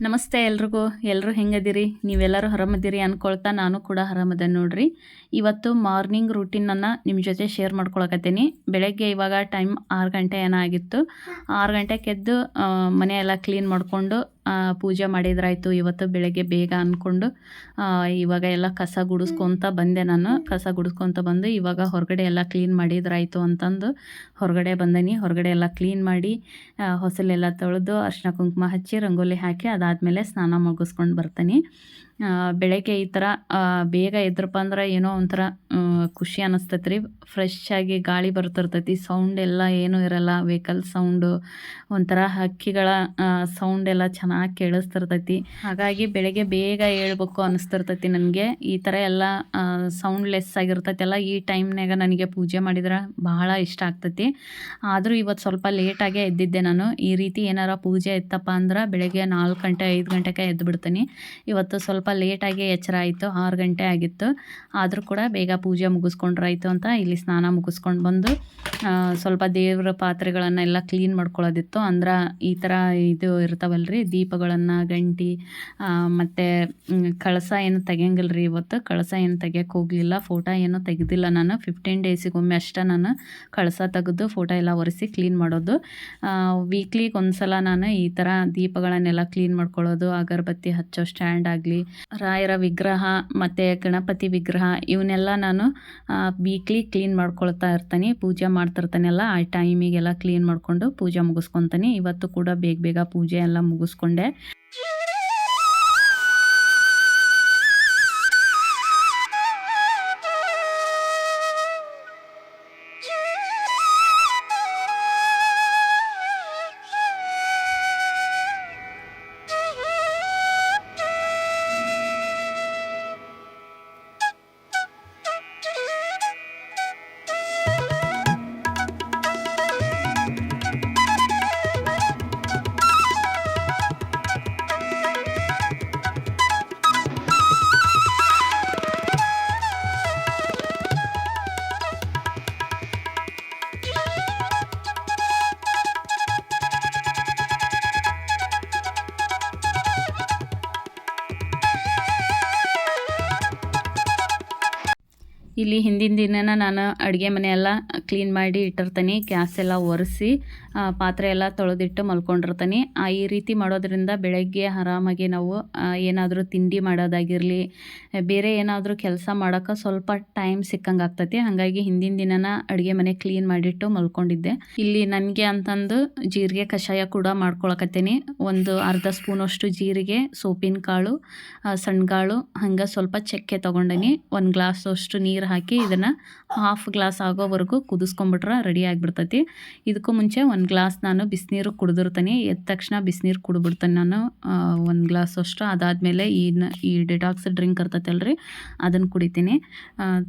ನಮಸ್ತೆ ಎಲ್ರಿಗೂ. ಎಲ್ಲರೂ ಹೆಂಗದಿರಿ? ನೀವೆಲ್ಲರೂ ಹರಮದಿರಿ ಅಂದ್ಕೊಳ್ತಾ ನಾನು ಕೂಡ ಹರಮದೆ ನೋಡ್ರಿ. ಇವತ್ತು ಮಾರ್ನಿಂಗ್ ರೂಟೀನನ್ನು ನಿಮ್ಮ ಜೊತೆ ಶೇರ್ ಮಾಡ್ಕೊಳಕತ್ತೀನಿ. ಬೆಳಗ್ಗೆ ಇವಾಗ ಟೈಮ್ ಆರು ಗಂಟೆ ಏನೋ ಆಗಿತ್ತು. ಆರು ಗಂಟೆಗೆ ಎದ್ದು ಆ, ಮನೆ ಎಲ್ಲ ಕ್ಲೀನ್ ಮಾಡಿಕೊಂಡು ಪೂಜೆ ಮಾಡಿದ್ರಾಯ್ತು. ಇವತ್ತು ಬೆಳಗ್ಗೆ ಬೇಗ ಅಂದ್ಕೊಂಡು ಇವಾಗ ಎಲ್ಲ ಕಸ ಗುಡಿಸ್ಕೊತ ಬಂದೆ ನಾನು. ಕಸ ಗುಡಿಸ್ಕೊತ ಬಂದು ಇವಾಗ ಹೊರಗಡೆ ಎಲ್ಲ ಕ್ಲೀನ್ ಮಾಡಿದ್ರಾಯ್ತು ಅಂತಂದು ಹೊರಗಡೆ ಬಂದನಿ. ಹೊರಗಡೆ ಎಲ್ಲ ಕ್ಲೀನ್ ಮಾಡಿ ಹೊಸಲೆಲ್ಲ ತೊಳೆದು ಅರ್ಶಿನ ಕುಂಕುಮ ಹಚ್ಚಿ, ರಂಗೋಲಿ ಹಾಕಿ ಅದಾದಮೇಲೆ ಸ್ನಾನ ಮುಗಿಸ್ಕೊಂಡು ಬರ್ತೀನಿ. ಬೆಳಗ್ಗೆ ಈ ಥರ ಬೇಗ ಎದ್ರಪ್ಪ ಅಂದ್ರೆ ಏನೋ ಒಂಥರ ಖುಷಿ ಅನ್ನಿಸ್ತೈತೆ ರೀ ಫ್ರೆಶ್ ಆಗಿ ಗಾಳಿ ಬರ್ತಿರ್ತೈತಿ ಸೌಂಡ್ ಎಲ್ಲ ಏನೂ ಇರಲ್ಲ. ವೆಹಿಕಲ್ ಸೌಂಡು ಒಂಥರ ಹಕ್ಕಿಗಳ ಸೌಂಡ್ ಎಲ್ಲ ಚೆನ್ನಾಗಿ ಕೇಳಿಸ್ತಿರ್ತೈತಿ. ಹಾಗಾಗಿ ಬೆಳಗ್ಗೆ ಬೇಗ ಹೇಳ್ಬೇಕು ಅನ್ನಿಸ್ತಿರ್ತೈತಿ ನನಗೆ. ಈ ಥರ ಎಲ್ಲ ಸೌಂಡ್ಲೆಸ್ ಆಗಿರ್ತೈತಲ್ಲ ಈ ಟೈಮ್ನಾಗ ನನಗೆ ಪೂಜೆ ಮಾಡಿದ್ರೆ ಬಹಳ ಇಷ್ಟ ಆಗ್ತೈತಿ. ಆದರೂ ಇವತ್ತು ಸ್ವಲ್ಪ ಲೇಟಾಗೆ ಎದ್ದಿದ್ದೆ ನಾನು. ಈ ರೀತಿ ಏನಾರ ಪೂಜೆ ಇತ್ತಪ್ಪ ಅಂದ್ರೆ ಬೆಳಗ್ಗೆ ನಾಲ್ಕು ಗಂಟೆ, ಐದು ಗಂಟೆಗೆ ಎದ್ದು ಬಿಡ್ತೀನಿ ಇವತ್ತು ಸ್ವಲ್ಪ ಲೇಟಾಗಿ ಎಚ್ಚರ ಆಯಿತು, ಆರು ಗಂಟೆ ಆಗಿತ್ತು. ಆದರೂ ಕೂಡ ಬೇಗ ಪೂಜೆ ಮುಗಿಸ್ಕೊಂಡ್ರಾಯ್ತು ಅಂತ ಇಲ್ಲಿ ಸ್ನಾನ ಮುಗಿಸ್ಕೊಂಡು ಬಂದು ಸ್ವಲ್ಪ ದೇವರ ಪಾತ್ರೆಗಳನ್ನೆಲ್ಲ ಕ್ಲೀನ್ ಮಾಡ್ಕೊಳ್ಳೋದಿತ್ತು. ಅಂದ್ರೆ ಈ ಥರ ಇದು ಇರ್ತಾವಲ್ರಿ, ದೀಪಗಳನ್ನು, ಗಂಟಿ ಮತ್ತು ಕಳಸ ಏನು ತೆಗಿಯಂಗಿಲ್ಲ ರೀ ಇವತ್ತು. ಕಳಸ ಏನು ತೆಗಿಯಕ್ಕೆ ಹೋಗಲಿಲ್ಲ. ಫೋಟೋ ಏನು ತೆಗೆದಿಲ್ಲ ನಾನು. ಫಿಫ್ಟೀನ್ ಡೇಸಿಗೊಮ್ಮೆ ಅಷ್ಟೇ ನಾನು ಕಳಸ ತೆಗೆದು ಫೋಟೋ ಎಲ್ಲ ಒರೆಸಿ ಕ್ಲೀನ್ ಮಾಡೋದು. ವೀಕ್ಲಿಗೆ ಒಂದು ಸಲ ನಾನು ಈ ಥರ ದೀಪಗಳನ್ನೆಲ್ಲ ಕ್ಲೀನ್ ಮಾಡ್ಕೊಳ್ಳೋದು, ಅಗರಬತ್ತಿ ಹಚ್ಚೋ ಸ್ಟ್ಯಾಂಡ್ ಆಗಲಿ ರಾಯರ ವಿಗ್ರಹ ಮತ್ತು ಗಣಪತಿ ವಿಗ್ರಹ, ಇವನ್ನೆಲ್ಲ ನಾನು ವೀಕ್ಲಿ ಕ್ಲೀನ್ ಮಾಡ್ಕೊಳ್ತಾ ಇರ್ತೀನಿ. ಪೂಜೆ ಮಾಡ್ತಿರ್ತಾನೆಲ್ಲ ಆ ಟೈಮಿಗೆಲ್ಲ ಕ್ಲೀನ್ ಮಾಡಿಕೊಂಡು ಪೂಜೆ ಮುಗಿಸ್ಕೊತೀನಿ. ಇವತ್ತು ಕೂಡ ಬೇಗ ಬೇಗ ಪೂಜೆ ಎಲ್ಲ ಮುಗಿಸ್ಕೊಂಡೆ. ಇಲ್ಲಿ ಹಿಂದಿನ ದಿನನ ನಾನು ಅಡುಗೆ ಮನೆ ಎಲ್ಲ ಕ್ಲೀನ್ ಮಾಡಿ ಇಟ್ಟಿರ್ತೀನಿ. ಗ್ಯಾಸ್ ಎಲ್ಲ ಒರೆಸಿ ಪಾತ್ರೆ ಎಲ್ಲ ತೊಳೆದಿಟ್ಟು ಮಲ್ಕೊಂಡಿರ್ತೀನಿ. ಈ ರೀತಿ ಮಾಡೋದ್ರಿಂದ ಬೆಳಗ್ಗೆ ಆರಾಮಾಗಿ ನಾವು ಏನಾದರೂ ತಿಂಡಿ ಮಾಡೋದಾಗಿರಲಿ, ಬೇರೆ ಏನಾದರೂ ಕೆಲಸ ಮಾಡೋಕ್ಕೆ ಸ್ವಲ್ಪ ಟೈಮ್ ಸಿಕ್ಕಂಗೆ ಆಗ್ತೈತಿ. ಹಾಗಾಗಿ ಹಿಂದಿನ ದಿನನ ಅಡುಗೆ ಮನೆ ಕ್ಲೀನ್ ಮಾಡಿಟ್ಟು ಮಲ್ಕೊಂಡಿದ್ದೆ. ಇಲ್ಲಿ ನನಗೆ ಅಂತಂದು ಜೀರಿಗೆ ಕಷಾಯ ಕೂಡ ಮಾಡ್ಕೊಳಕತ್ತೀನಿ. ಒಂದು ಅರ್ಧ ಸ್ಪೂನಷ್ಟು ಜೀರಿಗೆ ಸೋಪಿನ ಕಾಳು ಸಣ್ಣಗಾಳು ಹಂಗೆ ಸ್ವಲ್ಪ ಚಕ್ಕೆ ತೊಗೊಂಡಿನಿ. ಒಂದು ಗ್ಲಾಸ್ ಅಷ್ಟು ನೀರು ಹಾಕಿ ಇದನ್ನು ಹಾಫ್ ಗ್ಲಾಸ್ ಆಗೋವರೆಗೂ ಕುದಿಸ್ಕೊಂಬಿಟ್ರೆ ರೆಡಿ ಆಗಿಬಿಡ್ತೈತಿ. ಇದಕ್ಕೂ ಮುಂಚೆ ಒಂದು ಗ್ಲಾಸ್ ನಾನು ಬಿಸಿನೀರು ಕುಡಿದಿರ್ತೀನಿ. ಎದ್ದ ತಕ್ಷಣ ಬಿಸಿನೀರು ಕುಡಿಬಿಡ್ತೇನೆ ನಾನು. ಒಂದು ಗ್ಲಾಸ್ ಅಷ್ಟು. ಅದಾದಮೇಲೆ ಈ ಈ ಡಿಟಾಕ್ಸ್ ಡ್ರಿಂಕ್ ಇರ್ತೈತಲ್ರಿ ಅದನ್ನು ಕುಡಿತೀನಿ.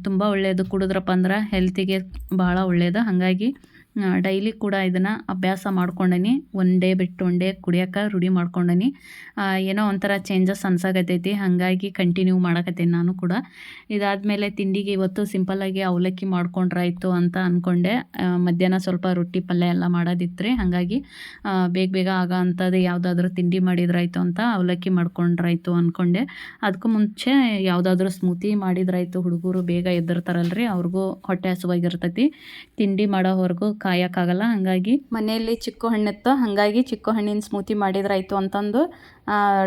ತುಂಬ ಒಳ್ಳೆಯದು ಕುಡಿದ್ರಪ್ಪ ಅಂದ್ರೆ ಹೆಲ್ತಿಗೆ ಭಾಳ ಒಳ್ಳೆಯದು ಹಾಗಾಗಿ ಡೈಲಿ ಕೂಡ ಇದನ್ನು ಅಭ್ಯಾಸ ಮಾಡ್ಕೊಂಡೀನಿ. ಒನ್ ಡೇ ಬಿಟ್ಟು ಒನ್ ಡೇ ಕುಡಿಯೋಕೆ ರೂಢಿ ಮಾಡ್ಕೊಂಡೀನಿ. ಏನೋ ಒಂಥರ ಚೇಂಜಸ್ ಅನ್ಸಾಕತ್ತೈತಿ. ಹಾಗಾಗಿ ಕಂಟಿನ್ಯೂ ಮಾಡಕತ್ತೀನಿ ನಾನು ಕೂಡ. ಇದಾದಮೇಲೆ ತಿಂಡಿಗೆ ಇವತ್ತು ಸಿಂಪಲ್ಲಾಗಿ ಅವಲಕ್ಕಿ ಮಾಡ್ಕೊಂಡ್ರಾಯ್ತು ಅಂತ ಅಂದ್ಕೊಂಡೆ ಮಧ್ಯಾಹ್ನ ಸ್ವಲ್ಪ ರೊಟ್ಟಿ ಪಲ್ಯ ಎಲ್ಲ ಮಾಡೋದಿತ್ತು ಹಾಗಾಗಿ ಬೇಗ ಬೇಗ ಆಗೋ ಅಂಥದ್ದು ಯಾವುದಾದ್ರೂ ತಿಂಡಿ ಮಾಡಿದ್ರಾಯ್ತು ಅಂತ ಅವಲಕ್ಕಿ ಮಾಡ್ಕೊಂಡ್ರಾಯ್ತು ಅಂದ್ಕೊಂಡೆ ಅದಕ್ಕೂ ಮುಂಚೆ ಯಾವುದಾದ್ರೂ ಸ್ಮೂತಿ ಮಾಡಿದ್ರಾಯ್ತು. ಹುಡುಗರು ಬೇಗ ಎದ್ದಿರ್ತಾರಲ್ರಿ. ಅವ್ರಿಗೂ ಹೊಟ್ಟೆ ಹಸುವಾಗಿರ್ತೈತಿ. ತಿಂಡಿ ಮಾಡೋವರೆಗೂ ಕಾಯೋಕ್ಕಾಗಲ್ಲ ಹಾಗಾಗಿ ಮನೆಯಲ್ಲಿ ಚಿಕ್ಕು ಹಣ್ಣಿತ್ತು ಹಾಗಾಗಿ ಚಿಕ್ಕು ಹಣ್ಣಿನ ಸ್ಮೂತಿ ಮಾಡಿದ್ರಾಯ್ತು ಅಂತಂದು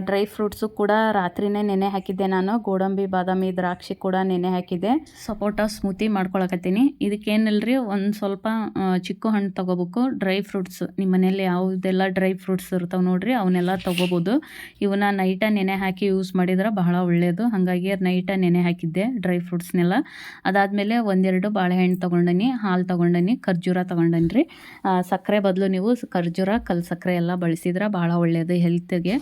ಡ್ರೈ ಫ್ರೂಟ್ಸು ಕೂಡ ರಾತ್ರಿನೇ ನೆನೆ ಹಾಕಿದ್ದೆ ನಾನು. ಗೋಡಂಬಿ ಬಾದಾಮಿ ದ್ರಾಕ್ಷಿ ಕೂಡ ನೆನೆ ಹಾಕಿದ್ದೆ. ಸಪೋಟ ಸ್ಮೂತಿ ಮಾಡ್ಕೊಳಕತ್ತೀನಿ. ಇದಕ್ಕೇನಿಲ್ರಿ ಒಂದು ಸ್ವಲ್ಪ ಚಿಕ್ಕು ಹಣ್ಣು ತೊಗೋಬೇಕು. ಡ್ರೈ ಫ್ರೂಟ್ಸ್ ನಿಮ್ಮ ಮನೆಯಲ್ಲಿ ಯಾವುದೆಲ್ಲ ಡ್ರೈ ಫ್ರೂಟ್ಸ್ ಇರ್ತಾವೆ ನೋಡ್ರಿ ಅವನ್ನೆಲ್ಲ ತೊಗೋಬೋದು. ಇವನ್ನ ನೈಟ ನೆನೆ ಹಾಕಿ ಯೂಸ್ ಮಾಡಿದ್ರೆ ಬಹಳ ಒಳ್ಳೆಯದು ಹಾಗಾಗಿ ನೈಟ ನೆನೆ ಹಾಕಿದ್ದೆ ಡ್ರೈ ಫ್ರೂಟ್ಸ್ನೆಲ್ಲ. ಅದಾದಮೇಲೆ ಒಂದೆರಡು ಬಾಳೆಹಣ್ಣು ತೊಗೊಂಡನಿ ಹಾಲು ತೊಗೊಂಡನಿ ಖರ್ಜೂರ ತೊಗೊಂಡನಿ. ರೀ ಸಕ್ಕರೆ ಬದಲು ನೀವು ಖರ್ಜೂರ, ಕಲ್ ಸಕ್ಕರೆ ಎಲ್ಲ ಬಳಸಿದ್ರೆ ಭಾಳ ಒಳ್ಳೆಯದು ಹೆಲ್ತ್ಗೆ.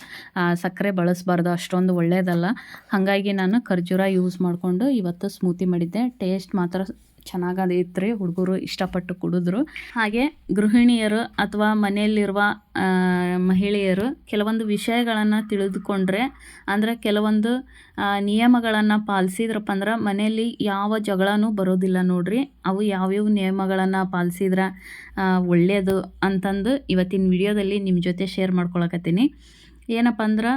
ಸಕ್ಕರೆ ಬಳಸಬಾರ್ದು, ಅಷ್ಟೊಂದು ಒಳ್ಳೆಯದಲ್ಲ ಹಾಗಾಗಿ ನಾನು ಖರ್ಜೂರ ಯೂಸ್ ಮಾಡಿಕೊಂಡು ಇವತ್ತು ಸ್ಮೂತಿ ಮಾಡಿದ್ದೆ. ಟೇಸ್ಟ್ ಮಾತ್ರ ಚೆನ್ನಾಗದಿತ್ತು ಹುಡುಗರು ಇಷ್ಟಪಟ್ಟು ಕುಡಿದ್ರು. ಹಾಗೆ ಗೃಹಿಣಿಯರು ಅಥವಾ ಮನೆಯಲ್ಲಿರುವ ಮಹಿಳೆಯರು ಕೆಲವೊಂದು ವಿಷಯಗಳನ್ನು ತಿಳಿದುಕೊಂಡ್ರೆ, ಅಂದರೆ ಕೆಲವೊಂದು ನಿಯಮಗಳನ್ನು ಪಾಲಿಸಿದ್ರಪ್ಪ ಅಂದ್ರೆ ಮನೆಯಲ್ಲಿ ಯಾವ ಜಗಳನೂ ಬರೋದಿಲ್ಲ ನೋಡ್ರಿ. ಅವು ಯಾವ್ಯಾವ ನಿಯಮಗಳನ್ನು ಪಾಲಿಸಿದ್ರೆ ಒಳ್ಳೆಯದು ಅಂತಂದು ಇವತ್ತಿನ ವಿಡಿಯೋದಲ್ಲಿ ನಿಮ್ಮ ಜೊತೆ ಶೇರ್ ಮಾಡ್ಕೊಳಕತ್ತೀನಿ. ಏನಪ್ಪ ಅಂದ್ರೆ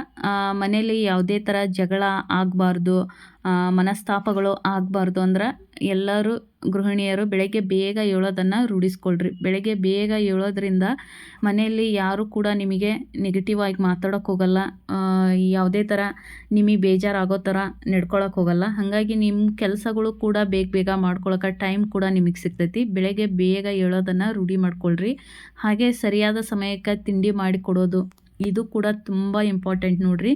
ಮನೇಲಿ ಯಾವುದೇ ಥರ ಜಗಳ ಆಗಬಾರ್ದು ಮನಸ್ತಾಪಗಳು ಆಗಬಾರ್ದು ಅಂದ್ರೆ ಎಲ್ಲರೂ ಗೃಹಿಣಿಯರು ಬೆಳಗ್ಗೆ ಬೇಗ ಏಳೋದನ್ನು ರೂಢಿಸ್ಕೊಳ್ರಿ. ಬೆಳಗ್ಗೆ ಬೇಗ ಏಳೋದ್ರಿಂದ ಮನೆಯಲ್ಲಿ ಯಾರೂ ಕೂಡ ನಿಮಗೆ ನೆಗೆಟಿವ್ ಆಗಿ ಮಾತಾಡೋಕೆ ಹೋಗಲ್ಲ. ಯಾವುದೇ ಥರ ನಿಮಗೆ ಬೇಜಾರಾಗೋ ಥರ ನಡ್ಕೊಳಕ್ಕೆ ಹೋಗಲ್ಲ. ಹಾಗಾಗಿ ನಿಮ್ಮ ಕೆಲಸಗಳು ಕೂಡ ಬೇಗ ಬೇಗ ಮಾಡ್ಕೊಳಕ್ಕೆ ಟೈಮ್ ಕೂಡ ನಿಮಗೆ ಸಿಗ್ತೈತಿ. ಬೆಳಗ್ಗೆ ಬೇಗ ಏಳೋದನ್ನು ರೂಢಿ ಮಾಡ್ಕೊಳ್ರಿ. ಹಾಗೆ ಸರಿಯಾದ ಸಮಯಕ್ಕೆ ತಿಂಡಿ ಮಾಡಿ ಕೊಡೋದು. ಇದು ಕೂಡ ತುಂಬ ಇಂಪಾರ್ಟೆಂಟ್ ನೋಡ್ರಿ.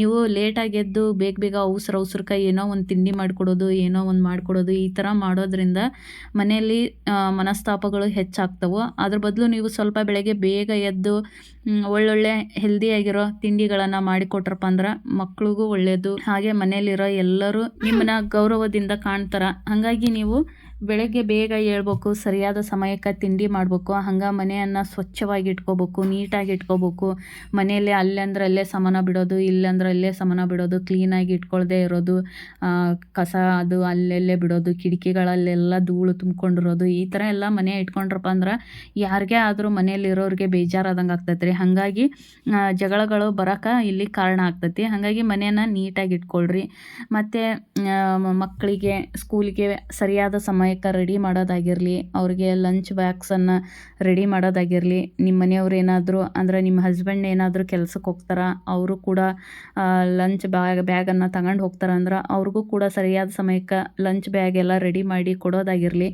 ನೀವು ಲೇಟಾಗಿ ಎದ್ದು ಬೇಗ ಬೇಗ ಉಸ್ರ ಉಸ್ರಕಾಯಿ ಏನೋ ಒಂದು ತಿಂಡಿ ಮಾಡಿಕೊಡೋದು, ಏನೋ ಒಂದು ಮಾಡಿಕೊಡೋದು ಈ ಥರ ಮಾಡೋದ್ರಿಂದ ಮನೆಯಲ್ಲಿ ಮನಸ್ತಾಪಗಳು ಹೆಚ್ಚಾಗ್ತವೆ. ಅದ್ರ ಬದಲು ನೀವು ಸ್ವಲ್ಪ ಬೆಳಗ್ಗೆ ಬೇಗ ಎದ್ದು ಒಳ್ಳೊಳ್ಳೆ ಹೆಲ್ದಿಯಾಗಿರೋ ತಿಂಡಿಗಳನ್ನು ಮಾಡಿಕೊಟ್ರಪ್ಪ ಅಂದ್ರೆ ಮಕ್ಳಿಗೂ ಒಳ್ಳೆಯದು ಹಾಗೆ ಮನೆಯಲ್ಲಿರೋ ಎಲ್ಲರೂ ನಿಮ್ಮನ್ನ ಗೌರವದಿಂದ ಕಾಣ್ತಾರೆ. ಹಾಗಾಗಿ ನೀವು ಬೆಳಗ್ಗೆ ಬೇಗ ಏಳ್ಬೇಕು, ಸರಿಯಾದ ಸಮಯಕ್ಕೆ ತಿಂಡಿ ಮಾಡಬೇಕು, ಹಂಗೆ ಮನೆಯನ್ನು ಸ್ವಚ್ಛವಾಗಿ ಇಟ್ಕೋಬೇಕು, ನೀಟಾಗಿ ಇಟ್ಕೋಬೇಕು. ಮನೆಯಲ್ಲಿ ಅಲ್ಲಂದ್ರೆ ಅಲ್ಲೇ ಸಮಾನ ಬಿಡೋದು ಇಲ್ಲಂದ್ರೆ ಅಲ್ಲೇ ಸಮಾನ ಬಿಡೋದು, ಕ್ಲೀನಾಗಿ ಇಟ್ಕೊಳ್ದೇ ಇರೋದು ಕಸ ಅದು ಅಲ್ಲೆಲ್ಲೇ ಬಿಡೋದು, ಕಿಟಕಿಗಳಲ್ಲೆಲ್ಲ ಧೂಳು ತುಂಬ್ಕೊಂಡಿರೋದು, ಈ ಥರ ಎಲ್ಲ ಮನೆ ಇಟ್ಕೊಂಡ್ರಪ್ಪ ಅಂದ್ರೆ ಯಾರಿಗೇ ಆದರೂ ಮನೆಯಲ್ಲಿರೋರಿಗೆ ಬೇಜಾರಾದಂಗೆ ಆಗ್ತೈತೆ ರೀ ಹಾಗಾಗಿ ಜಗಳಗಳು ಬರೋಕೆ ಇಲ್ಲಿ ಕಾರಣ ಆಗ್ತೈತಿ. ಹಾಗಾಗಿ ಮನೆಯನ್ನು ನೀಟಾಗಿ ಇಟ್ಕೊಳ್ರಿ. ಮತ್ತು ಮಕ್ಕಳಿಗೆ, ಸ್ಕೂಲಿಗೆ ಸರಿಯಾದ ಸಮಯ ಸಮಯಕ್ಕೆ ರೆಡಿ ಮಾಡೋದಾಗಿರಲಿ, ಅವ್ರಿಗೆ ಲಂಚ್ ಬ್ಯಾಗ್ಸನ್ನು ರೆಡಿ ಮಾಡೋದಾಗಿರಲಿ ನಿಮ್ಮ ಮನೆಯವ್ರು ಏನಾದರೂ ಅಂದರೆ ನಿಮ್ಮ ಹಸ್ಬೆಂಡ್ ಏನಾದರೂ ಕೆಲ್ಸಕ್ಕೆ ಹೋಗ್ತಾರೆ, ಅವರು ಕೂಡ ಲಂಚ್ ಬ್ಯಾಗ್ ಬ್ಯಾಗನ್ನು ತಗೊಂಡು ಹೋಗ್ತಾರೆ ಅಂದ್ರೆ ಅವ್ರಿಗೂ ಕೂಡ ಸರಿಯಾದ ಸಮಯಕ್ಕೆ ಲಂಚ್ ಬ್ಯಾಗ್ ಎಲ್ಲ ರೆಡಿ ಮಾಡಿ ಕೊಡೋದಾಗಿರಲಿ,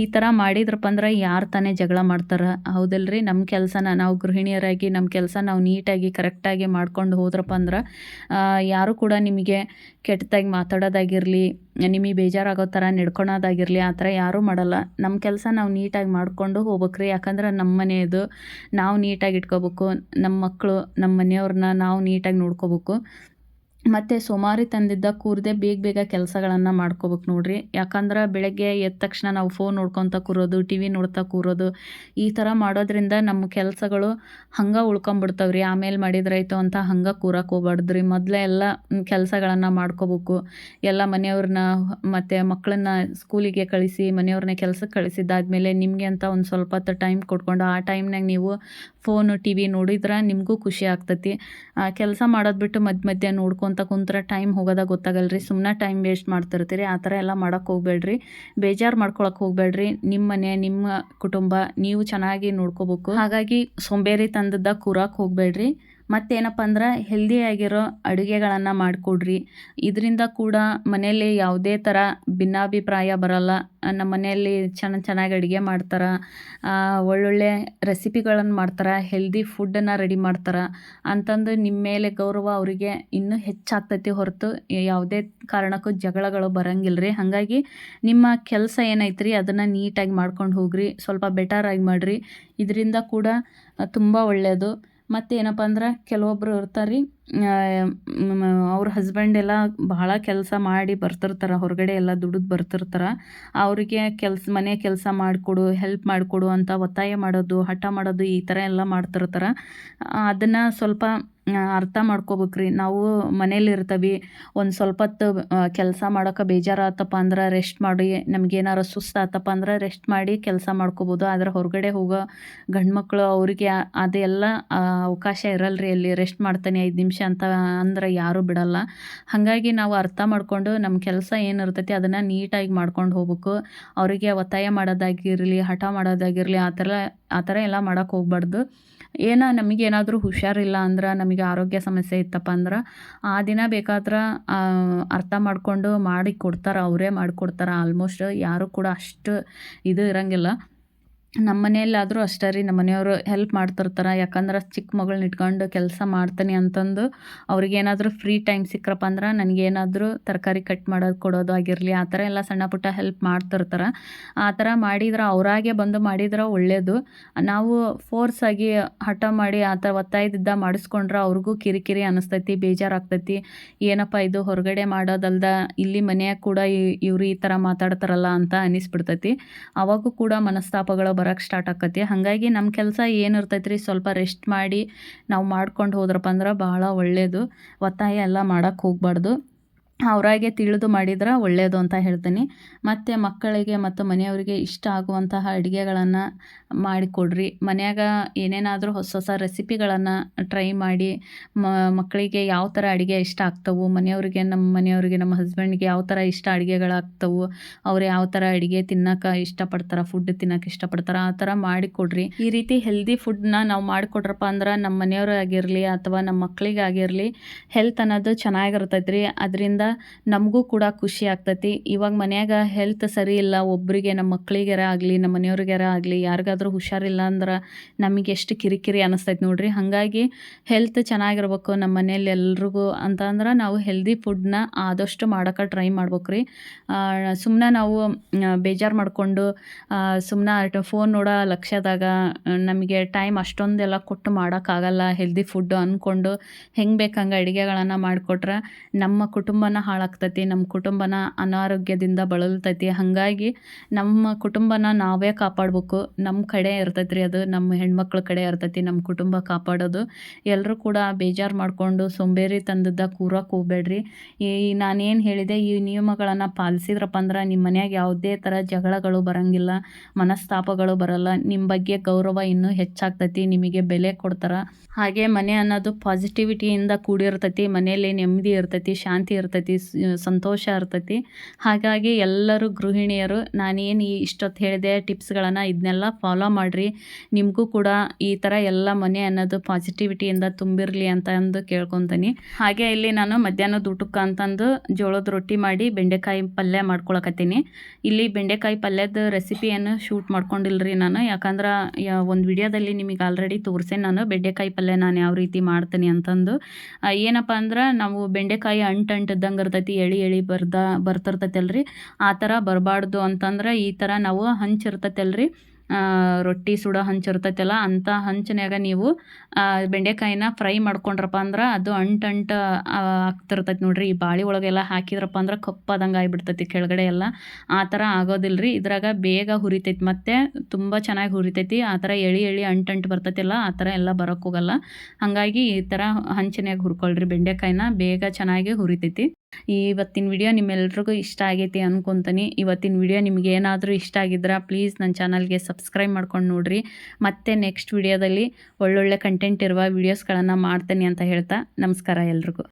ಈ ಥರ ಮಾಡಿದ್ರಪ್ಪ ಅಂದ್ರೆ ಯಾರು ತಾನೇ ಜಗಳ ಮಾಡ್ತಾರೆ. ಹೌದಲ್ರಿ? ನಮ್ಮ ಕೆಲಸನ ನಾವು ಗೃಹಿಣಿಯರಾಗಿ ನಮ್ಮ ಕೆಲಸ ನಾವು ನೀಟಾಗಿ ಕರೆಕ್ಟಾಗಿ ಮಾಡ್ಕೊಂಡು ಹೋದ್ರಪ್ಪ ಅಂದ್ರೆ ಯಾರು ಕೂಡ ನಿಮಗೆ ಕೆಟ್ಟದಾಗಿ ಮಾತಾಡೋದಾಗಿರಲಿ ನಿಮಗೆ ಬೇಜಾರಾಗೋ ಥರ ನಡ್ಕೊಳೋದಾಗಿರಲಿ, ಆ ಥರ ಯಾರೂ ಮಾಡಲ್ಲ. ನಮ್ಮ ಕೆಲಸ ನಾವು ನೀಟಾಗಿ ಮಾಡಿಕೊಂಡು ಹೋಗ್ಬೇಕ್ರಿ. ಯಾಕಂದ್ರೆ ನಮ್ಮ ಮನೆಯದು ನಾವು ನೀಟಾಗಿ ಇಟ್ಕೋಬೇಕು. ನಮ್ಮ ಮಕ್ಕಳು, ನಮ್ಮ ಮನೆಯವ್ರನ್ನ ನಾವು ನೀಟಾಗಿ ನೋಡ್ಕೋಬೇಕು. ಮತ್ತು ಸೋಮಾರಿ ತಂದಿದ್ದ ಕೂರದೆ ಬೇಗ ಬೇಗ ಕೆಲಸಗಳನ್ನು ಮಾಡ್ಕೋಬೇಕು ನೋಡಿರಿ. ಯಾಕಂದ್ರೆ ಬೆಳಗ್ಗೆ ಎದ್ದ ತಕ್ಷಣ ನಾವು ಫೋನ್ ನೋಡ್ಕೊತ ಕೂರೋದು ಟಿ ವಿ ನೋಡ್ತಾ ಕೂರೋದು, ಈ ಥರ ಮಾಡೋದ್ರಿಂದ ನಮ್ಮ ಕೆಲಸಗಳು ಹಂಗೆ ಉಳ್ಕೊಂಬಿಡ್ತಾವೆ ರೀ ಆಮೇಲೆ ಮಾಡಿದ್ರಾಯ್ತು ಅಂತ ಹಂಗೆ ಕೂರಕ್ಕೆ ಹೋಗ್ಬಾರ್ದು ರೀ ಮೊದಲೇ ಎಲ್ಲ ಕೆಲಸಗಳನ್ನು ಮಾಡ್ಕೋಬೇಕು. ಎಲ್ಲ ಮನೆಯವ್ರನ್ನ ಮತ್ತು ಮಕ್ಕಳನ್ನ ಸ್ಕೂಲಿಗೆ ಕಳಿಸಿ ಮನೆಯವ್ರನ್ನ ಕೆಲ್ಸಕ್ಕೆ ಕಳಿಸಿದ್ದಾದ್ಮೇಲೆ ನಿಮಗೆ ಅಂತ ಒಂದು ಸ್ವಲ್ಪ ಹೊತ್ತು ಟೈಮ್ ಕೊಟ್ಕೊಂಡು ಆ ಟೈಮ್ನಾಗ ನೀವು ಫೋನು ಟಿ ವಿ ನೋಡಿದ್ರೆ ನಿಮಗೂ ಖುಷಿ ಆಗ್ತೈತಿ. ಕೆಲಸ ಮಾಡೋದು ಬಿಟ್ಟು ಮಧ್ಯ ಮಧ್ಯ ನೋಡ್ಕೊತ ಕುಂತ್ರೆ ಟೈಮ್ ಹೋಗೋದಾಗ ಗೊತ್ತಾಗಲ್ರಿ. ಸುಮ್ಮನೆ ಟೈಮ್ ವೇಸ್ಟ್ ಮಾಡ್ತಿರ್ತೀರಿ. ಆ ಥರ ಎಲ್ಲ ಮಾಡೋಕ್ಕೆ ಹೋಗ್ಬೇಡ್ರಿ. ಬೇಜಾರು ಮಾಡ್ಕೊಳಕ್ಕೆ ಹೋಗ್ಬೇಡ್ರಿ. ನಿಮ್ಮ ಮನೆ, ನಿಮ್ಮ ಕುಟುಂಬ, ನೀವು ಚೆನ್ನಾಗಿ ನೋಡ್ಕೋಬೇಕು. ಹಾಗಾಗಿ ಸೋಂಬೇರಿ ತಂದದ್ದ ಕೂರಕ್ಕೆ ಹೋಗ್ಬೇಡ್ರಿ. ಮತ್ತೇನಪ್ಪ ಅಂದ್ರೆ ಹೆಲ್ದಿಯಾಗಿರೋ ಅಡುಗೆಗಳನ್ನು ಮಾಡಿಕೊಡ್ರಿ. ಇದರಿಂದ ಕೂಡ ಮನೆಯಲ್ಲಿ ಯಾವುದೇ ಥರ ಭಿನ್ನಾಭಿಪ್ರಾಯ ಬರಲ್ಲ. ನಮ್ಮ ಮನೆಯಲ್ಲಿ ಚೆನ್ನಾಗಿ ಚೆನ್ನಾಗಿ ಅಡುಗೆ ಮಾಡ್ತಾರೆ. ಒಳ್ಳೊಳ್ಳೆ ರೆಸಿಪಿಗಳನ್ನು ಮಾಡ್ತಾರೆ. ಹೆಲ್ದಿ ಫುಡ್ಡನ್ನು ರೆಡಿ ಮಾಡ್ತಾರೆ. ಅಂತಂದು ನಿಮ್ಮ ಮೇಲೆ ಗೌರವ ಅವರಿಗೆ ಇನ್ನೂ ಹೆಚ್ಚಾಗ್ತೈತಿ ಹೊರತು ಯಾವುದೇ ಕಾರಣಕ್ಕೂ ಜಗಳಗಳು ಬರಂಗಿಲ್ಲ ರೀ ಹಾಗಾಗಿ ನಿಮ್ಮ ಕೆಲಸ ಏನೈತ್ರಿ ಅದನ್ನು ನೀಟಾಗಿ ಮಾಡ್ಕೊಂಡು ಹೋಗ್ರಿ. ಸ್ವಲ್ಪ ಬೆಟರಾಗಿ ಮಾಡಿರಿ. ಇದರಿಂದ ಕೂಡ ತುಂಬ ಒಳ್ಳೆಯದು ಮತ್ತು ಏನಪ್ಪ ಅಂದ್ರೆ ಕೆಲವೊಬ್ಬರು ಇರ್ತಾರೆ ರೀ ಅವ್ರ ಹಸ್ಬೆಂಡ್ ಎಲ್ಲ ಬಹಳ ಕೆಲಸ ಮಾಡಿ ಬರ್ತಿರ್ತಾರೆ, ಹೊರಗಡೆ ಎಲ್ಲ ದುಡಿದು ಬರ್ತಿರ್ತಾರೆ. ಅವರಿಗೆ ಕೆಲಸ, ಮನೆ ಕೆಲಸ ಮಾಡಿಕೊಡು ಹೆಲ್ಪ್ ಮಾಡಿಕೊಡು ಅಂತ ಒತ್ತಾಯ ಮಾಡೋದು, ಹಠ ಮಾಡೋದು ಈ ಥರ ಎಲ್ಲ ಮಾಡ್ತಿರ್ತಾರೆ. ಅದನ್ನು ಸ್ವಲ್ಪ ಅರ್ಥ ಮಾಡ್ಕೋಬೇಕ್ರಿ. ನಾವು ಮನೇಲಿ ಇರ್ತೀವಿ. ಒಂದು ಸ್ವಲ್ಪ ಹೊತ್ತು ಕೆಲಸ ಮಾಡೋಕೆ ಬೇಜಾರಾತಪ್ಪ ಅಂದ್ರೆ ರೆಸ್ಟ್ ಮಾಡಿ ನಮಗೇನಾರು ಸುಸ್ತಾತಪ್ಪ ಅಂದ್ರೆ ರೆಸ್ಟ್ ಮಾಡಿ ಕೆಲಸ ಮಾಡ್ಕೋಬೋದು. ಆದರೆ ಹೊರಗಡೆ ಹೋಗೋ ಗಂಡು ಮಕ್ಕಳು ಅವರಿಗೆ ಅದೆಲ್ಲ ಅವಕಾಶ ಇರಲ್ಲ ರೀ ಅಲ್ಲಿ. ರೆಸ್ಟ್ ಮಾಡ್ತಾನೆ ಐದು ನಿಮಿಷ ಅಂತ ಅಂದ್ರೆ ಯಾರೂ ಬಿಡಲ್ಲ. ಹಾಗಾಗಿ ನಾವು ಅರ್ಥ ಮಾಡಿಕೊಂಡು ನಮ್ಮ ಕೆಲಸ ಏನಿರ್ತೈತಿ ಅದನ್ನು ನೀಟಾಗಿ ಮಾಡ್ಕೊಂಡು ಹೋಗ್ಬೇಕು. ಅವರಿಗೆ ಒತ್ತಾಯ ಮಾಡೋದಾಗಿರಲಿ, ಹಠ ಮಾಡೋದಾಗಿರಲಿ, ಆ ಥರ ಆ ಥರ ಎಲ್ಲ ಮಾಡೋಕ್ಕೆ ಹೋಗ್ಬಾರ್ದು. ಏನೋ ನಮಗೇನಾದರೂ ಹುಷಾರಿಲ್ಲ ಅಂದ್ರೆ, ನಮಗೆ ಆರೋಗ್ಯ ಸಮಸ್ಯೆ ಇತ್ತಪ್ಪ ಅಂದ್ರೆ, ಆ ದಿನ ಬೇಕಾದ್ರೆ ಅರ್ಥ ಮಾಡಿಕೊಂಡು ಮಾಡಿ ಕೊಡ್ತಾರೆ, ಅವರೇ ಮಾಡಿಕೊಡ್ತಾರೆ ಆಲ್ಮೋಸ್ಟ್ ಯಾರೂ ಕೂಡ ಅಷ್ಟು ಇದು ಇರೋಂಗಿಲ್ಲ. ನಮ್ಮ ಮನೆಯಲ್ಲಾದರೂ ಅಷ್ಟೇ ರೀ ನಮ್ಮ ಮನೆಯವರು ಹೆಲ್ಪ್ ಮಾಡ್ತಿರ್ತಾರೆ. ಯಾಕಂದ್ರೆ ಚಿಕ್ಕ ಮಗಳನ್ನ ಇಟ್ಕೊಂಡು ಕೆಲಸ ಮಾಡ್ತೀನಿ ಅಂತಂದು ಅವ್ರಿಗೇನಾದರೂ ಫ್ರೀ ಟೈಮ್ ಸಿಕ್ಕರಪ್ಪ ಅಂದ್ರೆ ನನಗೇನಾದರೂ ತರಕಾರಿ ಕಟ್ ಮಾಡೋದು ಕೊಡೋದು ಆಗಿರಲಿ, ಆ ಥರ ಎಲ್ಲ ಸಣ್ಣ ಪುಟ್ಟ ಹೆಲ್ಪ್ ಮಾಡ್ತಿರ್ತಾರೆ. ಆ ಥರ ಮಾಡಿದ್ರೆ ಅವರಾಗೆ ಬಂದು ಮಾಡಿದ್ರೆ ಒಳ್ಳೆಯದು ನಾವು ಫೋರ್ಸಾಗಿ ಹಠ ಮಾಡಿ ಆ ಥರ ಒತ್ತಾಯದಿದ್ದ ಮಾಡಿಸ್ಕೊಂಡ್ರೆ ಅವ್ರಿಗೂ ಕಿರಿಕಿರಿ ಅನ್ನಿಸ್ತೈತಿ ಬೇಜಾರಾಗ್ತೈತಿ. ಏನಪ್ಪ ಇದು ಹೊರಗಡೆ ಮಾಡೋದಲ್ದ, ಇಲ್ಲಿ ಮನೆಯಾಗ ಕೂಡ ಇವರು ಈ ಥರ ಮಾತಾಡ್ತಾರಲ್ಲ ಅಂತ ಅನ್ನಿಸ್ಬಿಡ್ತೈತಿ ಅವಾಗೂ ಕೂಡ ಮನಸ್ತಾಪಗಳು ಬರೋಕ್ಕೆ ಸ್ಟಾರ್ಟ್ ಆಕತಿ. ಹಾಗಾಗಿ ನಮ್ಮ ಕೆಲಸ ಏನು ರೀ ಸ್ವಲ್ಪ ರೆಸ್ಟ್ ಮಾಡಿ ನಾವು ಮಾಡ್ಕೊಂಡು ಹೋದ್ರಪ್ಪ ಅಂದ್ರೆ ಭಾಳ ಒಳ್ಳೆಯದು ಒತ್ತಾಯ ಎಲ್ಲ ಮಾಡೋಕ್ಕೆ ಹೋಗ್ಬಾರ್ದು. ಅವರಾಗೆ ತಿಳಿದು ಮಾಡಿದ್ರೆ ಒಳ್ಳೆಯದು ಅಂತ ಹೇಳ್ತೀನಿ. ಮತ್ತು ಮಕ್ಕಳಿಗೆ ಮತ್ತು ಮನೆಯವರಿಗೆ ಇಷ್ಟ ಆಗುವಂತಹ ಅಡುಗೆಗಳನ್ನು ಮಾಡಿಕೊಡ್ರಿ. ಮನ್ಯಾಗ ಏನೇನಾದರೂ ಹೊಸ ಹೊಸ ರೆಸಿಪಿಗಳನ್ನು ಟ್ರೈ ಮಾಡಿ ಮಕ್ಕಳಿಗೆ ಯಾವ ಥರ ಅಡುಗೆ ಇಷ್ಟ ಆಗ್ತವೆ, ಮನೆಯವರಿಗೆ ನಮ್ಮ ಮನೆಯವರಿಗೆ, ನಮ್ಮ ಹಸ್ಬೆಂಡ್ಗೆ ಯಾವ ಥರ ಇಷ್ಟ ಅಡುಗೆಗಳಾಗ್ತವೆ, ಅವ್ರು ಯಾವ ಥರ ಅಡುಗೆ ತಿನ್ನೋಕೆ ಇಷ್ಟಪಡ್ತಾರೆ ಫುಡ್ ತಿನ್ನೋಕೆ ಇಷ್ಟಪಡ್ತಾರೆ, ಆ ಥರ ಮಾಡಿಕೊಡ್ರಿ. ಈ ರೀತಿ ಹೆಲ್ದಿ ಫುಡ್ನ ನಾವು ಮಾಡಿಕೊಡ್ರಪ್ಪ ಅಂದ್ರೆ ನಮ್ಮ ಮನೆಯವ್ರು ಆಗಿರಲಿ ಅಥವಾ ನಮ್ಮ ಮಕ್ಕಳಿಗಾಗಿರಲಿ ಹೆಲ್ತ್ ಅನ್ನೋದು ಚೆನ್ನಾಗಿರ್ತೈತೆ ರೀ ಅದರಿಂದ ನಮಗೂ ಕೂಡ ಖುಷಿ ಆಗ್ತೈತಿ. ಇವಾಗ ಮನ್ಯಾಗ ಹೆಲ್ತ್ ಸರಿ ಇಲ್ಲ ಒಬ್ಬರಿಗೆ ನಮ್ಮ ಮಕ್ಕಳಿಗೆರ ಆಗಲಿ ನಮ್ಮ ಮನೆಯವ್ರಿಗಾರ ಆಗಲಿ, ಯಾರಿಗಾದ್ರೂ ಹುಷಾರಿಲ್ಲ ಅಂದ್ರೆ ನಮಗೆ ಎಷ್ಟು ಕಿರಿಕಿರಿ ಅನಿಸ್ತೈತಿ ನೋಡ್ರಿ. ಹಾಗಾಗಿ ಹೆಲ್ತ್ ಚೆನ್ನಾಗಿರ್ಬೇಕು ನಮ್ಮ ಮನೇಲಿ ಎಲ್ರಿಗೂ ಅಂತ ಅಂದ್ರೆ ನಾವು ಹೆಲ್ದಿ ಫುಡ್ನ ಆದಷ್ಟು ಮಾಡೋಕೆ ಟ್ರೈ ಮಾಡ್ಬೇಕು ರೀ ಸುಮ್ಮನೆ ನಾವು ಬೇಜಾರು ಮಾಡಿಕೊಂಡು ಸುಮ್ಮನೆ ಫೋನ್ ನೋಡೋ ಲಕ್ಷ್ಯದಾಗ ನಮಗೆ ಟೈಮ್ ಅಷ್ಟೊಂದೆಲ್ಲ ಕೊಟ್ಟು ಮಾಡೋಕ್ಕಾಗಲ್ಲ ಹೆಲ್ದಿ ಫುಡ್ ಅಂದ್ಕೊಂಡು ಹೆಂಗೆ ಬೇಕಂಗೆ ಅಡುಗೆಗಳನ್ನು ಮಾಡಿಕೊಟ್ರೆ ನಮ್ಮ ಕುಟುಂಬನ ಹಾಳಾಗ್ತೈತಿ ನಮ್ಮ ಕುಟುಂಬನ ಅನಾರೋಗ್ಯದಿಂದ ಬಳಲ್ತೈತಿ. ಹಾಗಾಗಿ ನಮ್ಮ ಕುಟುಂಬನ ನಾವೇ ಕಾಪಾಡಬೇಕು. ನಮ್ಮ ಕಡೆ ಇರ್ತೈತೆ ರೀ ಅದು ನಮ್ಮ ಹೆಣ್ಮಕ್ಳ ಕಡೆ ಇರ್ತೈತಿ ನಮ್ಮ ಕುಟುಂಬ ಕಾಪಾಡೋದು. ಎಲ್ಲರೂ ಕೂಡ ಬೇಜಾರು ಮಾಡಿಕೊಂಡು ಸೋಂಬೇರಿ ತಂದದ್ದ ಕೂರಕ್ಕೆ ಹೋಗ್ಬೇಡ್ರಿ. ಈ ನಾನೇನು ಹೇಳಿದೆ, ಈ ನಿಯಮಗಳನ್ನು ಪಾಲಿಸಿದ್ರಪ್ಪ ಅಂದ್ರೆ ನಿಮ್ಮ ಮನೆಯಾಗ ಯಾವುದೇ ಥರ ಜಗಳಗಳು ಬರೋಂಗಿಲ್ಲ, ಮನಸ್ತಾಪಗಳು ಬರಲ್ಲ. ನಿಮ್ಮ ಬಗ್ಗೆ ಗೌರವ ಇನ್ನೂ ಹೆಚ್ಚಾಗ್ತೈತಿ, ನಿಮಗೆ ಬೆಲೆ ಕೊಡ್ತಾರೆ. ಹಾಗೆ ಮನೆ ಅನ್ನೋದು ಪಾಸಿಟಿವಿಟಿಯಿಂದ ಕೂಡಿರ್ತೈತಿ ಮನೆಯಲ್ಲಿ ನೆಮ್ಮದಿ ಇರ್ತೈತಿ, ಶಾಂತಿ ಇರ್ತೈತಿ. ಸಂತೋಷ ಇರ್ತೈತಿ ಹಾಗಾಗಿ ಎಲ್ಲರೂ ಗೃಹಿಣಿಯರು, ನಾನೇನು ಈ ಇಷ್ಟೊತ್ತು ಹೇಳಿದೆ ಟಿಪ್ಸ್ಗಳನ್ನು ಇದನ್ನೆಲ್ಲ ಫಾಲೋ ಮಾಡಿರಿ. ನಿಮಗೂ ಕೂಡ ಈ ಥರ ಎಲ್ಲ ಮನೆ ಅನ್ನೋದು ಪಾಸಿಟಿವಿಟಿಯಿಂದ ತುಂಬಿರಲಿ ಅಂತ ಅಂದು ಕೇಳ್ಕೊತೀನಿ. ಹಾಗೆ ಇಲ್ಲಿ ನಾನು ಮಧ್ಯಾಹ್ನದ ಊಟಕ್ಕೆ ಅಂತಂದು ಜೋಳದ ರೊಟ್ಟಿ ಮಾಡಿ ಬೆಂಡೆಕಾಯಿ ಪಲ್ಯ ಮಾಡ್ಕೊಳಕತ್ತೀನಿ. ಇಲ್ಲಿ ಬೆಂಡೆಕಾಯಿ ಪಲ್ಯದ ರೆಸಿಪಿಯನ್ನು ಶೂಟ್ ಮಾಡ್ಕೊಂಡಿಲ್ರಿ ನಾನು. ಯಾಕಂದ್ರೆ ಒಂದು ವಿಡಿಯೋದಲ್ಲಿ ನಿಮಗೆ ಆಲ್ರೆಡಿ ತೋರಿಸೆ ನಾನು. ಬೆಂಡೆಕಾಯಿ ಪಲ್ಯ ನಾನು ಯಾವ ರೀತಿ ಮಾಡ್ತೀನಿ ಅಂತಂದು. ಏನಪ್ಪ ಅಂದ್ರೆ, ನಾವು ಬೆಂಡೆಕಾಯಿ ಅಂಟು ಇರ್ತೈತಿ ಎಳಿ ಎಳಿ ಬರ್ದ, ಬರ್ತಿರ್ತೈತಲ್ರಿ? ಆ ಥರ ಬರಬಾರ್ದು ಅಂತಂದ್ರೆ ಈ ಥರ ನಾವು ಹಂಚಿರ್ತೈತಲ್ರಿ ರೊಟ್ಟಿ ಸುಡೋ ಹಂಚಿರ್ತೈತಲ್ಲ ಅಂಥ ಹಂಚಿನ್ಯಾಗ ನೀವು ಬೆಂಡೆಕಾಯಿನ ಫ್ರೈ ಮಾಡ್ಕೊಂಡ್ರಪ್ಪ ಅಂದ್ರೆ ಅದು ಅಂಟು ಅಂಟು ಆಗ್ತಿರ್ತೈತೆ ನೋಡಿರಿ. ಈ ಬಾಳಿ ಒಳಗೆಲ್ಲ ಹಾಕಿದ್ರಪ್ಪ ಅಂದ್ರೆ ಕಪ್ಪಾದಂಗೆ ಆಗಿಬಿಡ್ತೈತಿ ಕೆಳಗಡೆ ಎಲ್ಲ. ಆ ಥರ ಆಗೋದಿಲ್ಲ ರೀ ಇದ್ರಾಗ ಬೇಗ ಹುರಿತೈತಿ ಮತ್ತು ತುಂಬ ಚೆನ್ನಾಗಿ ಹುರಿತೈತಿ. ಆ ಥರ ಎಳಿ ಎಳಿ ಅಂಟು ಅಂಟು ಬರ್ತೈತಿಲ್ಲ, ಆ ಥರ ಎಲ್ಲ ಬರೋಕ್ಕೋಗಲ್ಲ ಹಾಗಾಗಿ ಈ ಥರ ಹಂಚಿನ್ಯಾಗ ಹುರ್ಕೊಳ್ರಿ. ಬೆಂಡೆಕಾಯಿನ ಬೇಗ ಚೆನ್ನಾಗಿ ಹುರಿತೈತಿ. ಇವತ್ತಿನ ವಿಡಿಯೋ ನಿಮ್ಮೆಲ್ರಿಗೂ ಇಷ್ಟ ಆಗೈತಿ ಅನ್ಕೊತೀನಿ. ಇವತ್ತಿನ ವಿಡಿಯೋ ನಿಮ್ಗೆ ಏನಾದರೂ ಇಷ್ಟ ಆಗಿದ್ರೆ ಪ್ಲೀಸ್ ನನ್ನ ಚಾನಲ್ಗೆ ಸಬ್ಸ್ಕ್ರೈಬ್ ಮಾಡ್ಕೊಂಡು ನೋಡ್ರಿ. ಮತ್ತೆ ನೆಕ್ಸ್ಟ್ ವಿಡಿಯೋದಲ್ಲಿ ಒಳ್ಳೊಳ್ಳೆ ಕಂಟೆಂಟ್ ಇರುವ ವೀಡಿಯೋಸ್ಗಳನ್ನು ಮಾಡ್ತೀನಿ ಅಂತ ಹೇಳ್ತಾ ನಮಸ್ಕಾರ ಎಲ್ರಿಗೂ.